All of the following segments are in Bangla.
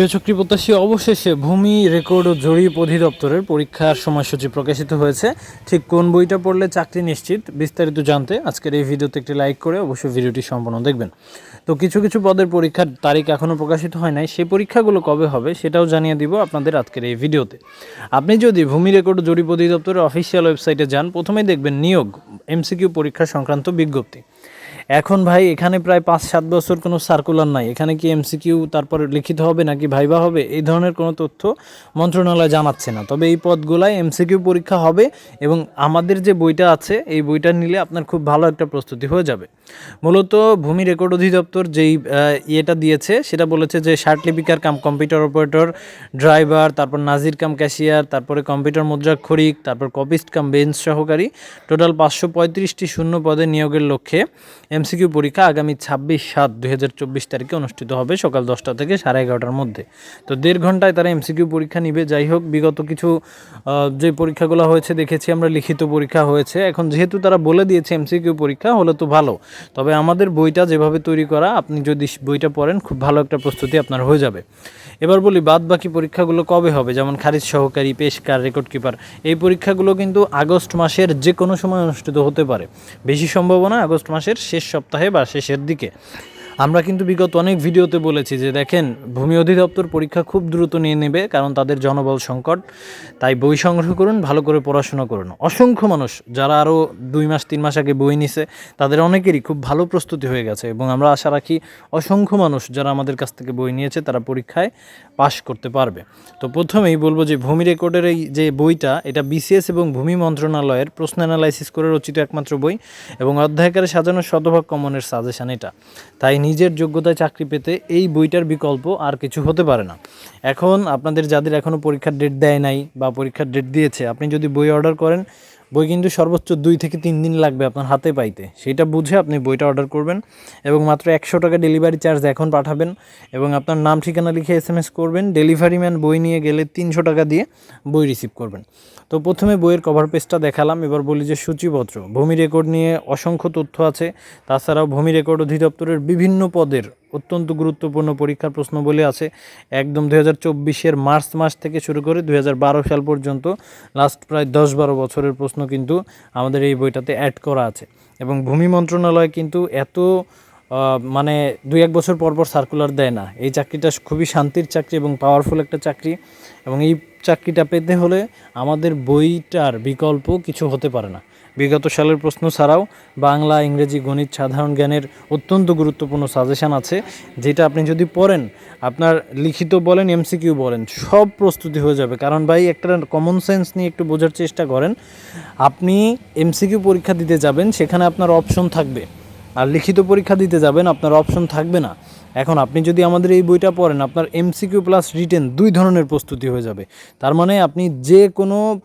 প্রিয় চক্রী প্রত্যাশী অবশেষে ভূমি রেকর্ড ও জরিপ অধিদপ্তরের পরীক্ষার সময়সূচি প্রকাশিত হয়েছে। ঠিক কোন বইটা পড়লে চাকরি নিশ্চিত, বিস্তারিত জানতে আজকের এই ভিডিওতে একটি লাইক করে অবশ্যই ভিডিওটি সম্পূর্ণ দেখবেন। তো কিছু কিছু পদের পরীক্ষার তারিখ এখনও প্রকাশিত হয় নাই। সেই পরীক্ষাগুলো কবে হবে সেটাও জানিয়ে দিব আপনাদের আজকের এই ভিডিওতে। আপনি যদি ভূমি রেকর্ড ও জরিপ অধিদপ্তরের অফিসিয়াল ওয়েবসাইটে যান, প্রথমেই দেখবেন নিয়োগ, এমসিকিউ পরীক্ষা সংক্রান্ত বিজ্ঞপ্তি। এখন ভাই, এখানে প্রায় পাঁচ, সাত বছর কোনো সার্কুলার নাই। এখানে কি এমসিকিউ তারপরে লিখিত হবে নাকি ভাইবা হবে, এই ধরনের কোনো তথ্য মন্ত্রণালয় জানাচ্ছে না। তবে এই পদগুলায় এমসিকিউ পরীক্ষা হবে এবং আমাদের যে বইটা আছে, এই বইটা নিলে আপনার খুব ভালো একটা প্রস্তুতি হয়ে যাবে। মূলত ভূমি রেকর্ড অধিদপ্তর যেই ইয়েটা দিয়েছে, সেটা বলেছে যে শার্ট লিপিকার কাম কম্পিউটার অপারেটর, ড্রাইভার, তারপর নাজির কাম ক্যাশিয়ার, তারপরে কম্পিউটার মুদ্রাক্ষরিক তারপর কপিস্ট কাম বেঞ্চ সহকারী। টোটাল পাঁচশো পঁয়ত্রিশটি শূন্য পদে নিয়োগের লক্ষ্যে এমসিকিউ পরীক্ষা আগামী ছাব্বিশ সাত দুই তারিখে অনুষ্ঠিত হবে, সকাল দশটা থেকে সাড়ে এগারোটার মধ্যে। তো দেড় ঘন্টায় তারা এমসিকিউ পরীক্ষা নিবে। যাই হোক, বিগত কিছু যে পরীক্ষাগুলো হয়েছে, দেখেছি আমরা লিখিত পরীক্ষা হয়েছে। এখন যেহেতু তারা বলে দিয়েছে এমসিকিউ পরীক্ষা, হলে তো ভালো। তবে আমাদের বইটা যেভাবে তৈরি করা, আপনি যদি বইটা পড়েন, খুব ভালো একটা প্রস্তুতি আপনার হয়ে যাবে। এবার বলি বাদ বাকি পরীক্ষাগুলো কবে হবে? যেমন খারিজ সহকারী, পেশকার, রেকর্ড কিপার, এই পরীক্ষাগুলো কিন্তু আগস্ট মাসের যে কোনো সময় অনুষ্ঠিত হতে পারে। বেশি সম্ভাবনা আগস্ট মাসের শেষ সপ্তাহে বা শেষের দিকে। আমরা কিন্তু বিগত অনেক ভিডিওতে বলেছি যে দেখেন, ভূমি অধিদপ্তর পরীক্ষা খুব দ্রুত নিয়ে নেবে কারণ তাদের জনবল সংকট। তাই বই সংগ্রহ করুন, ভালো করে পড়াশোনা করুন। অসংখ্য মানুষ, যারা আরও দুই মাস, তিন মাস আগে বই নিছে, তাদের অনেকেরই খুব ভালো প্রস্তুতি হয়ে গেছে এবং আমরা আশা রাখি অসংখ্য মানুষ যারা আমাদের কাছ থেকে বই নিয়েছে, তারা পরীক্ষায় পাশ করতে পারবে। তো প্রথমেই বলব যে ভূমি রেকর্ডের এই যে বইটা, এটা বিসিএস এবং ভূমি মন্ত্রণালয়ের প্রশ্ন অ্যানালাইসিস করে রচিত একমাত্র বই এবং অধ্যায়কারে সাজানো শতভাগ কমনের সাজেশন এটা। তাই নিজের যোগ্যতায় চাকরি পেতে এই বইটার বিকল্প আর কিছু হতে পারে না। এখন আপনাদের যাদের এখনও পরীক্ষার ডেট দেয় নাই বা পরীক্ষার ডেট দিয়েছে, আপনি যদি বই অর্ডার করেন বই কিন্তু সর্বোচ্চ দুই থেকে তিন দিন লাগবে আপনার হাতে পাইতে। সেটা বুঝে আপনি বইটা অর্ডার করবেন এবং মাত্র একশো টাকা ডেলিভারি চার্জ এখন পাঠাবেন এবং আপনার নাম, ঠিকানা লিখে এস এম এস করবেন ডেলিভারি ম্যান বই নিয়ে গেলে তিনশো টাকা দিয়ে বই রিসিভ করবেন। তো প্রথমে বইয়ের কভার পেজটা দেখালাম, এবার বলি যে সূচিপত্র। ভূমি রেকর্ড নিয়ে অসংখ্য তথ্য আছে, তাছাড়াও ভূমি রেকর্ড অধিদপ্তরের বিভিন্ন পদের অত্যন্ত গুরুত্বপূর্ণ পরীক্ষার প্রশ্ন বলে আছে। একদম দুই হাজার চব্বিশের মার্চ মাস থেকে শুরু করে দুই হাজার বারো সাল পর্যন্ত লাস্ট প্রায় দশ বারো বছরের প্রশ্ন কিন্তু আমাদের এই বইটাতে অ্যাড করা আছে। এবং ভূমি মন্ত্রণালয় কিন্তু এত মানে দুই এক বছর পর পর সার্কুলার দেয় না। এই চাকরিটা খুবই শান্তির চাকরি এবং পাওয়ারফুল একটা চাকরি। এবং এই চাকরিটা পেতে হলে আমাদের বইটার বিকল্প কিছু হতে পারে না। বিগত সালের প্রশ্ন ছাড়াও বাংলা, ইংরেজি, গণিত, সাধারণ জ্ঞানের অত্যন্ত গুরুত্বপূর্ণ সাজেশান আছে, যেটা আপনি যদি পড়েন, আপনার লিখিত বলেন, এমসিকিউ বলেন, সব প্রস্তুতি হয়ে যাবে। কারণ ভাই, একটা কমন সেন্স নিয়ে একটু বোঝার চেষ্টা করেন, আপনি এমসিকিউ পরীক্ষা দিতে যাবেন, সেখানে আপনার অপশন থাকবে। আর লিখিত পরীক্ষা দিতে যাবেন, আপনার অপশন থাকবে না। এখন আপনি যদি আমাদের এই বইটা পড়েন, আপনার এমসিকিউ প্লাস রিটেন দুই ধরনের প্রস্তুতি হয়ে যাবে। তার মানে আপনি যে কোনো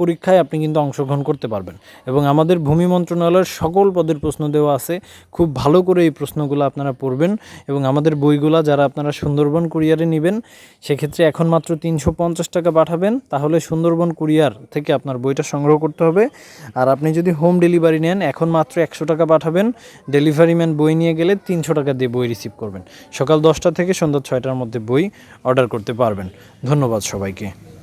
পরীক্ষায় আপনি কিন্তু অংশগ্রহণ করতে পারবেন। এবং আমাদের ভূমি মন্ত্রণালয়ের সকল পদের প্রশ্ন দেওয়া আছে। খুব ভালো করে এই প্রশ্নগুলো আপনারা পড়বেন এবং আমাদের বইগুলা যারা আপনারা সুন্দরবন কুরিয়ারে নেবেন, সেক্ষেত্রে এখন মাত্র তিনশো পঞ্চাশ টাকা পাঠাবেন। তাহলে সুন্দরবন কুরিয়ার থেকে আপনার বইটা সংগ্রহ করতে হবে। আর আপনি যদি হোম ডেলিভারি নেন, এখন মাত্র একশো টাকা পাঠাবেন। ডেলিভারি ম্যান বই নিয়ে গেলে তিনশো টাকা দিয়ে বই রিসিভ করবেন। সকাল দশটা থেকে সন্ধ্যা ছয়টার মধ্যে বই অর্ডার করতে পারবেন। ধন্যবাদ সবাইকে।